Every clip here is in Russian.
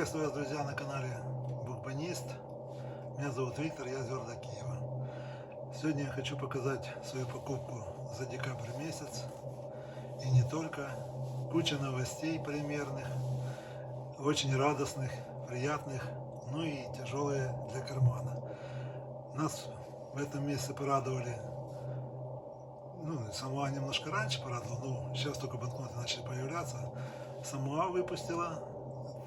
Приветствую вас, друзья, на канале Бурбанист. Меня зовут Виктор, я из города Киева. Сегодня я хочу показать свою покупку за декабрь месяц. И не только. Куча новостей примерных, очень радостных, приятных, ну и тяжелые для кармана. Нас в этом месяце порадовали ну, сама немножко раньше порадовала, но сейчас только банкноты начали появляться. Самуа выпустила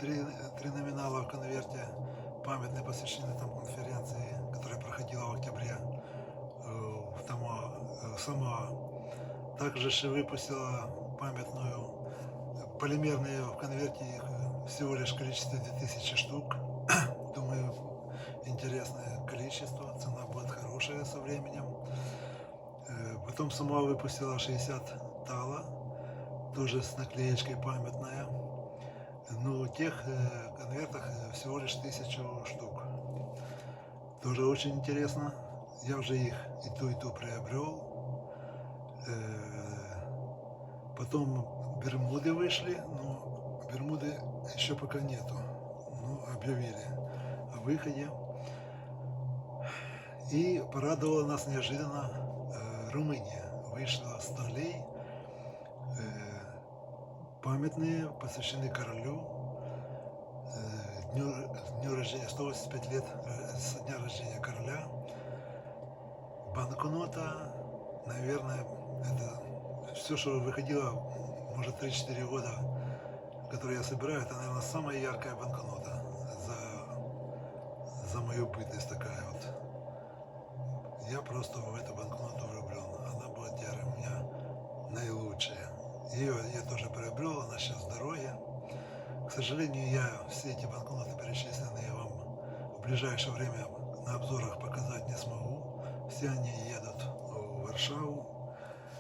три, три номинала в конверте, памятные посвящены там конференции, которая проходила в октябре в э, Самоа. Также же выпустила памятную полимерные в конверте их всего лишь количество 2000 штук. Думаю, интересное количество, цена будет хорошая со временем. Э, Потом сама выпустила 60 тала, тоже с наклеечкой памятная. В тех э, конвертах э, всего лишь тысячу штук. Тоже очень интересно. Я уже их и ту, и ту приобрел. Э, Потом Бермуды вышли, но Бермуды еще пока нету. Ну, объявили о выходе. И порадовала нас неожиданно Румыния. Вышла столей э, памятные, посвящены королю. э, дню, дню рождения, 185 лет э, со дня рождения короля. Банкнота, наверное, это все, что выходило, может, 3-4 года, которые я собираю, это, наверное, самая яркая банкнота за, за мою бытность такая вот. Я просто в эту банкноту влюблен. Она будет у меня наилучшая. Ее я тоже приобрел, она сейчас в. К сожалению, я все эти банкноты перечисленные вам в ближайшее время на обзорах показать не смогу. Все они едут в Варшаву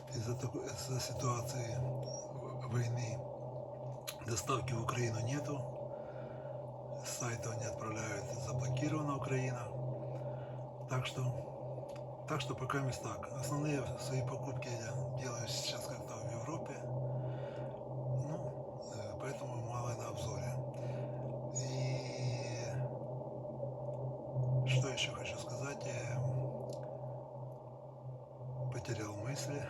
из-за из-за ситуации войны. Доставки в Украину нету. С сайтов не отправляют, заблокирована Украина. Так что, так что пока мест так. Основные свои покупки я делаю сейчас как-то в Европе. Ну, э, поэтому мало на обзоре. И что еще хочу сказать? Э, Потерял мысли.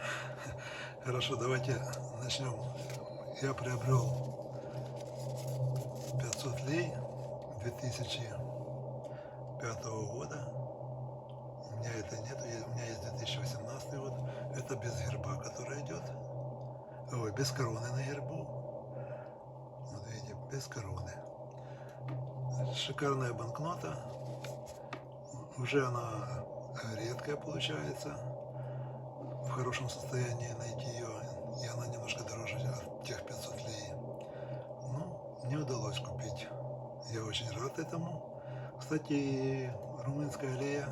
Хорошо, давайте начнем. Я приобрел 500 лей 2005 года. У меня это нет, у меня есть 2018 год. Это без герба, который идет. Ой, без короны на гербу. Вот видите, без короны. Шикарная банкнота. Уже она редкая получается. В хорошем состоянии найти ее. И она немножко дороже от тех 500 лей. Ну, не удалось купить. Я очень рад этому. Кстати, румынская лея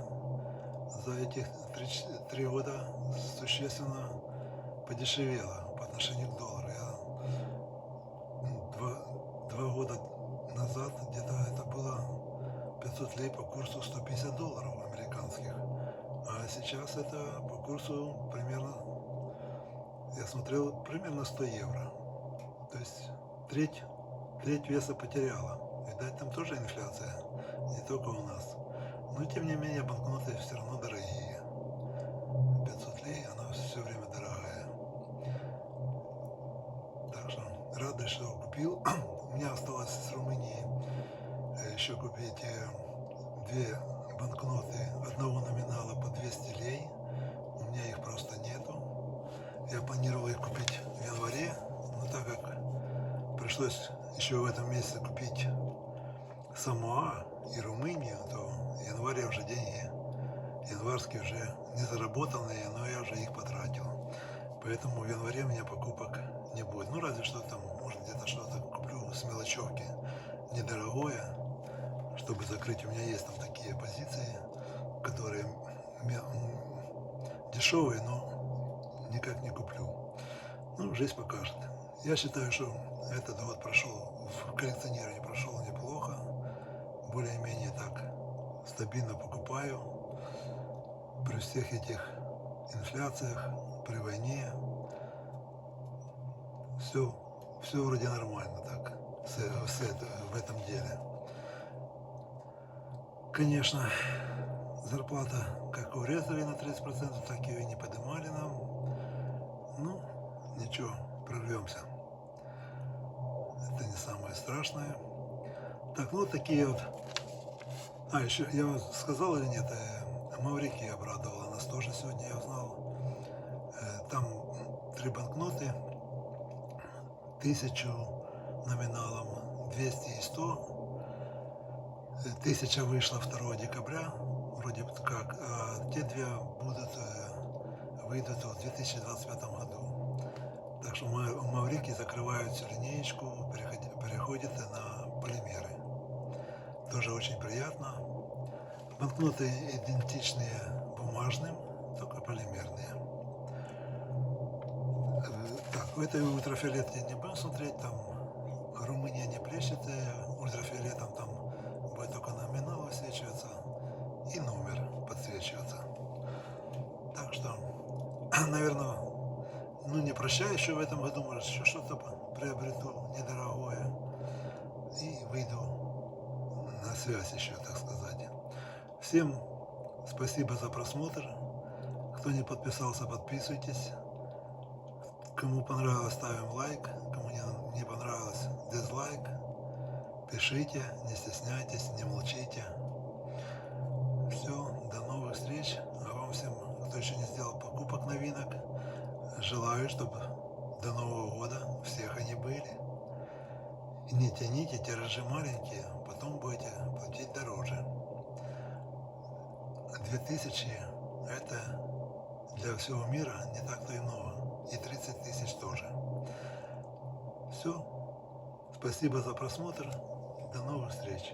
за эти три, года существенно подешевела по отношению к доллару. Я два, два года назад 500 лей по курсу 150 долларов американских. А сейчас это по курсу примерно, я смотрел, примерно 100 евро. То есть треть, треть веса потеряла. Видать, там тоже инфляция, не только у нас. Но тем не менее банкноты все равно дорогие. 500 лей, она все время дорогая. Так что рады, что купил. У меня осталось с Румынии э, еще купить э, две банкноты одного номинала по 200 лей. У меня их просто нету. Я планировал их купить в январе, но так как пришлось еще в этом месяце купить Самоа и Румынию, то в январе уже деньги январские уже не заработанные, но я уже их потратил. Поэтому в январе у меня покупок не будет. Ну, разве что там, может, где-то что-то куплю с мелочевки недорогое, чтобы закрыть. У меня есть там такие позиции, которые дешевые, но никак не куплю. Ну, жизнь покажет. Я считаю, что этот год прошел, в коллекционировании прошел неплохо. Более-менее так стабильно покупаю. При всех этих инфляциях, при войне. Все, все вроде нормально так это- в этом деле. Конечно, зарплата как урезали на 30%, так ее и не поднимали нам. Ну, ничего, прорвемся. Это не самое страшное. Так, ну такие вот. А, еще я вам сказал или нет, э, Маврикия обрадовала нас тоже сегодня, я узнал. Э, Там три банкноты, тысячу номиналом 200 и 100. Тысяча вышла 2 декабря, вроде как, а те две будут, э, выйдут в 2025 году. Так что Ма- в Маврикии закрывают всю линеечку, переходят на полимеры. Тоже очень приятно. Банкноты идентичные бумажным, только полимерные. Э, Так, в этой ультрафиолете не будем смотреть, там Румыния не плещет, э, ультрафиолетом там будет только номинал высвечиваться и номер подсвечиваться. Так что, наверное, ну не прощаюсь еще в этом году, может еще что-то приобрету недорогое и выйду на связь еще, так сказать. Всем спасибо за просмотр. Кто не подписался, подписывайтесь. Кому понравилось, ставим лайк. Кому не, не понравилось, дизлайк. Пишите, не стесняйтесь, не молчите. Все, до новых встреч. А вам всем, кто еще не сделал покупок новинок, желаю, чтобы до Нового года всех они были. И не тяните тиражи маленькие, потом будете платить дороже. 2000 это для всего мира не так-то и много. И 30 тысяч тоже. Все. Спасибо за просмотр. До новых встреч.